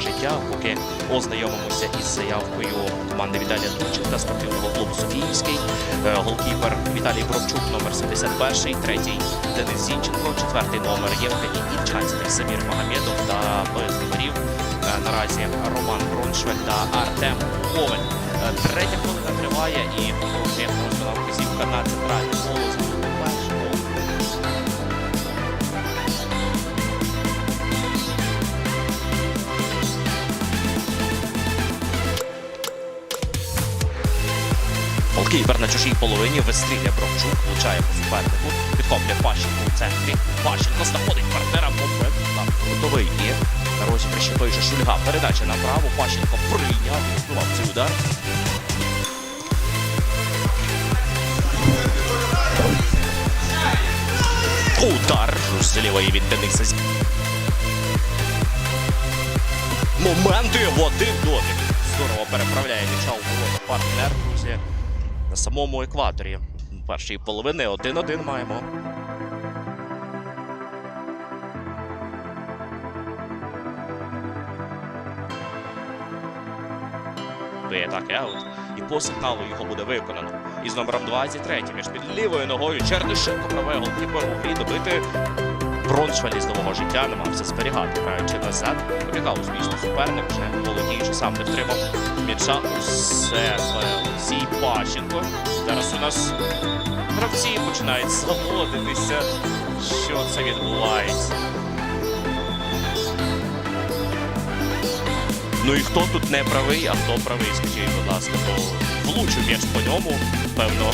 життя, поки ознайомимося із заявкою команди Віталія Турченка спортивного клубу Софіївський. Е, Голкіпер Віталій Бровчук, номер 71, третій Денис Зінченко, четвертий номер Євгеній Ільчанський, Самір Магомедов та без е, наразі Роман Броншвель та Артем Коваль. Е, Третя хвилина триває і продовжує розміна вказівка на центральний Голкіпер на чужій половині вистріляє Бровчук, влучає по супернику, підхоплює Пащенко у центрі. Пащенко знаходить партнера момент. Готовий і на розіграші той же Шульга. Передача направо. Пащенко прийняв, відбував цей удар. Удар з лівої від Дениса. Моменти в один дотик. Здорово переправляє м'яча у ворота партнер, друзі. На самому екваторі. Першої половини 1-1 маємо. Б'є атаки аут. І по сигналу його буде виконано. Із номером 23 між під лівою ногою Чернишенко праве голкіпер у добити Броншвель з нового життя намагався зберігати, граючи назад. Побігав успішно суперник, вже володіючи, сам не втримав м'яча у себе. Олексій Пащенко. Зараз у нас гравці починають заводитися. Що це відбувається? Ну і хто тут не правий, а хто правий, скажіть, будь ласка, бо влучив м'яч по ньому, певно.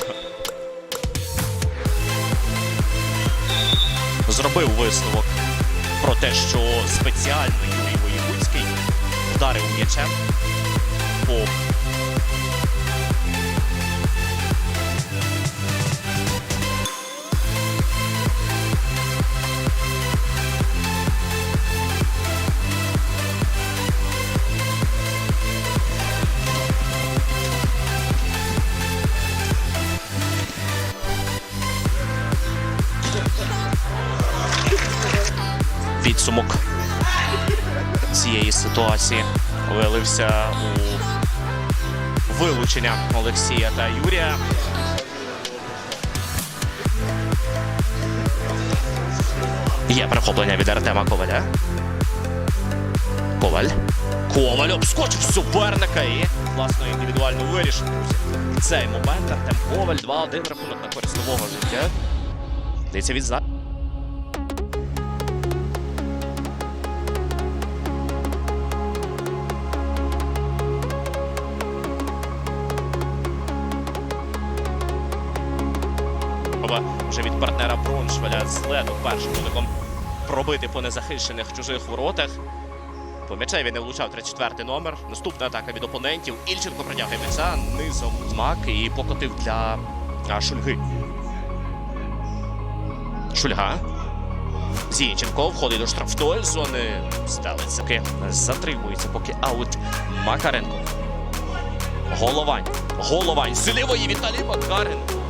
Зробив висновок про те, що спеціально Юрій Воєвудський вдарив м'ячем по цієї ситуації вилився у вилучення Олексія та Юрія. Є перехоплення від Артема Коваля. Коваль. Коваль обскочив суперника і власно індивідуально вирішив. Цей момент Артем Коваль 2-1 рахунок на користь нового життя. Дається від Спроба вже від партнера Броншвеля з леду першим уником пробити по незахищених чужих воротах. По м'ячеві не влучав 34 номер. Наступна атака від опонентів. Ільченко притягує м'яча низом змак і покотив для Шульги. Шульга. Зінченко входить до штрафної зони. Стелиться. Поки Затримується поки аут Макаренко. Головань. Головань. З лівої Віталій Макаренко.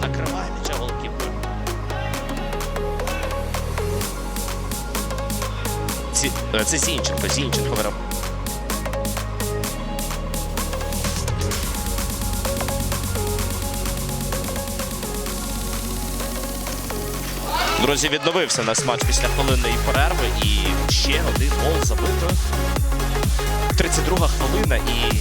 Накриває м'яча голкіпер. Це Зінченко, Зінченко. Друзі, відновився наш матч після хвилинної перерви і ще один гол забито. 32 хвилина і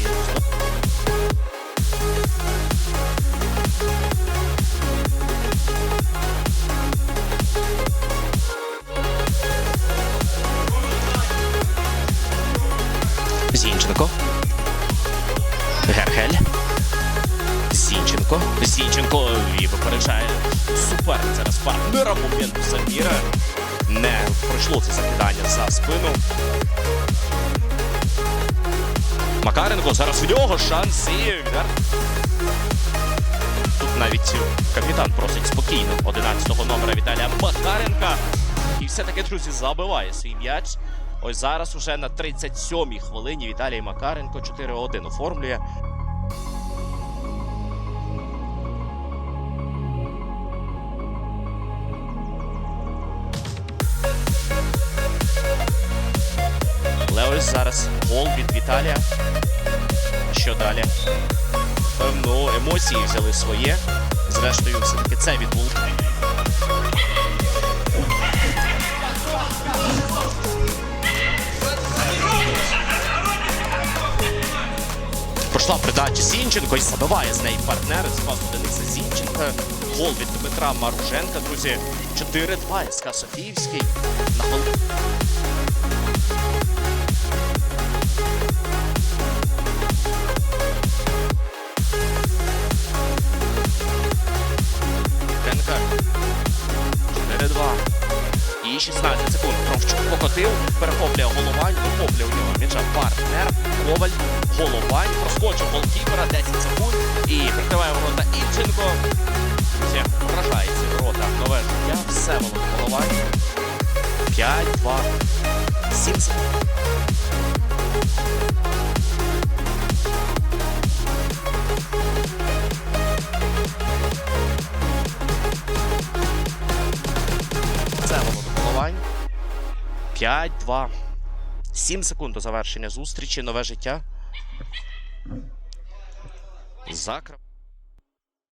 Гергель. Зінченко. Зінченко і випереджає суперник зараз партнера моменту Саміра. Не пройшло це закидання за спину. Макаренко зараз в нього шанс і відер. Тут навіть капітан просить спокійно 11-го номера Віталія Макаренка. І все-таки, друзі, забиває свій м'яч. Ось зараз уже на 37-й хвилині Віталій Макаренко 4-1 оформлює. Лео Ось зараз гол від Віталія. Що далі? Певно, емоції взяли своє. Зрештою, все-таки це відбулося. Пройшла передача Зінченко і забиває з неї партнер з пасу Дениса Зінченка. Гол від Дмитра Маруженка, друзі. 4-2 СК Софіївський. На гол... Денка. 4-2. І 16 секунд. Кровчук покотив, перехоплює головань, вихоплює у нього м'яча партнер. Коваль, головань, проскочив голкіпера, 10 секунд. І прикриває ворота Ільченко. Все, вражає ворота. Нове життя. Все волок головань. 5-2. 7 секунд. 5-2. 7 секунд до завершення зустрічі. Нове життя. Закр.